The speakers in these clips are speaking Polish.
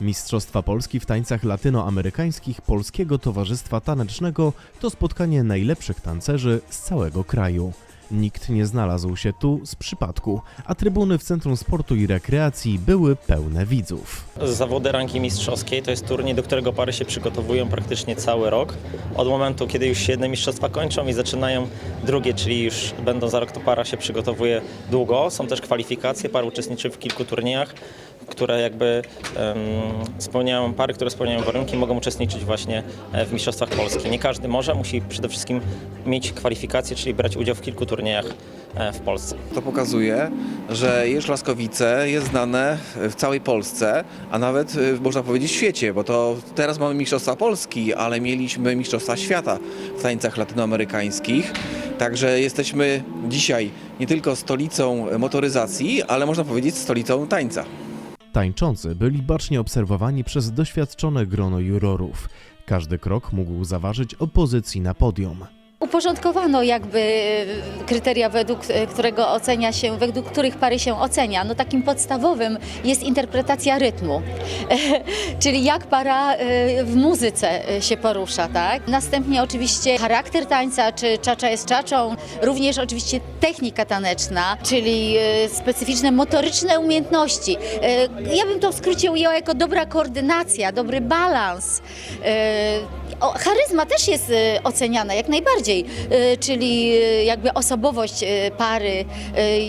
Mistrzostwa Polski w tańcach latynoamerykańskich Polskiego Towarzystwa Tanecznego to spotkanie najlepszych tancerzy z całego kraju. Nikt nie znalazł się tu z przypadku, a trybuny w Centrum Sportu i Rekreacji były pełne widzów. Zawody ranki mistrzowskiej to jest turniej, do którego pary się przygotowują praktycznie cały rok. Od momentu, kiedy już jedne mistrzostwa kończą i zaczynają drugie, czyli już będą za rok, to para się przygotowuje długo. Są też kwalifikacje, pary uczestniczy w kilku turniejach, które jakby em, spełniają, pary, które spełniają warunki, mogą uczestniczyć właśnie e, w mistrzostwach Polski. Nie każdy może, musi przede wszystkim mieć kwalifikacje, czyli brać udział w kilku turniejach e, w Polsce. To pokazuje, że Jerz Laskowice jest znane w całej Polsce, a nawet y, można powiedzieć w świecie, bo to teraz mamy Mistrzostwa Polski, ale mieliśmy Mistrzostwa Świata w tańcach latynoamerykańskich. Także jesteśmy dzisiaj nie tylko stolicą motoryzacji, ale można powiedzieć stolicą tańca. Tańczący byli bacznie obserwowani przez doświadczone grono jurorów. Każdy krok mógł zaważyć o pozycji na podium. Uporządkowano jakby e, kryteria, według e, którego ocenia się, według których pary się ocenia. No takim podstawowym jest interpretacja rytmu, czyli jak para e, w muzyce e, się porusza, tak? Następnie oczywiście charakter tańca, czy czacza jest czaczą, również oczywiście technika taneczna, czyli e, specyficzne motoryczne umiejętności. E, Ja bym to w skrócie ujęła jako dobra koordynacja, dobry balans. E, charyzma też jest e, oceniana jak najbardziej, e, czyli e, jakby osobowość e, pary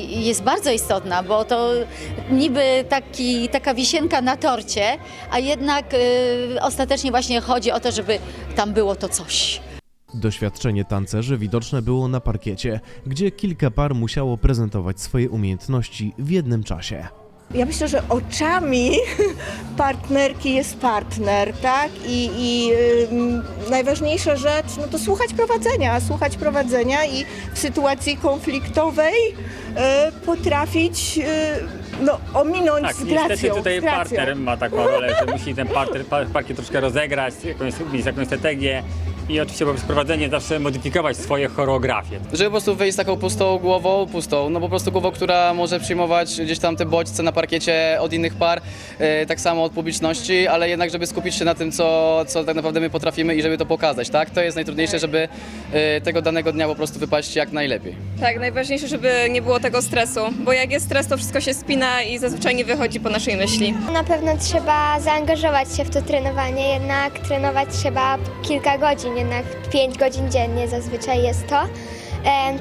jest bardzo istotna, bo to niby taki, taka wisienka na torcie, a jednak ostatecznie właśnie chodzi o to, żeby tam było to coś. Doświadczenie tancerzy widoczne było na parkiecie, gdzie kilka par musiało prezentować swoje umiejętności w jednym czasie. Ja myślę, że oczami partnerki jest partner, tak? I, i ym, najważniejsza rzecz, no to słuchać prowadzenia, słuchać prowadzenia i w sytuacji konfliktowej e, potrafić e, no, ominąć Tak, z niestety gracją. tutaj z gracją. partner ma taką rolę, że musi ten partner, pa- parkiet troszkę rozegrać, jakąś, mieć jakąś strategię i oczywiście poprzez prowadzenie zawsze modyfikować swoje choreografie. Żeby po prostu wyjść z taką pustą głową, pustą, no po prostu głową, która może przyjmować gdzieś tam te bodźce na parkiecie od innych par, e, tak samo od publiczności, ale jednak żeby skupić się na tym, co, co tak naprawdę my potrafimy i żeby to pokazać, tak? To jest najtrudniejsze, żeby e, tego danego dnia po prostu wypaść jak najlepiej. Tak, najważniejsze, żeby nie było tego stresu, bo jak jest stres, to wszystko się spina i zazwyczaj nie wychodzi po naszej myśli. Na pewno trzeba zaangażować się w to trenowanie, jednak trenować trzeba kilka godzin, jednak 5 godzin dziennie zazwyczaj jest to.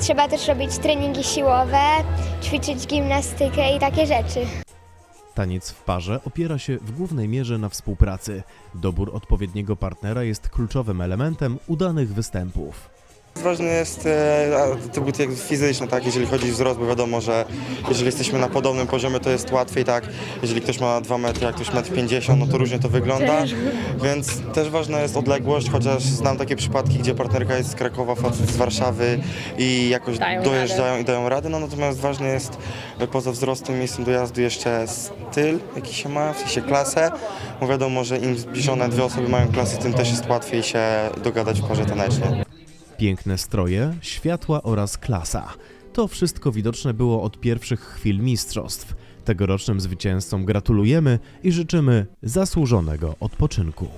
Trzeba też robić treningi siłowe, ćwiczyć gimnastykę i takie rzeczy. Taniec w parze opiera się w głównej mierze na współpracy. Dobór odpowiedniego partnera jest kluczowym elementem udanych występów. Ważny jest e, atrybut jak fizyczny, tak, jeżeli chodzi o wzrost, bo wiadomo, że jeżeli jesteśmy na podobnym poziomie, to jest łatwiej, tak, jeżeli ktoś ma 2 metry, a ktoś 1,50 m, no to różnie to wygląda, więc też ważna jest odległość, chociaż znam takie przypadki, gdzie partnerka jest z Krakowa, facet z Warszawy i jakoś dojeżdżają i dają radę, no natomiast ważny jest e, poza wzrostem, miejscem dojazdu jeszcze styl, jaki się ma, w sensie klasę, bo wiadomo, że im zbliżone dwie osoby mają klasy, tym też jest łatwiej się dogadać w parze tanecznie. Piękne stroje, światła oraz klasa. To wszystko widoczne było od pierwszych chwil mistrzostw. Tegorocznym zwycięzcom gratulujemy i życzymy zasłużonego odpoczynku.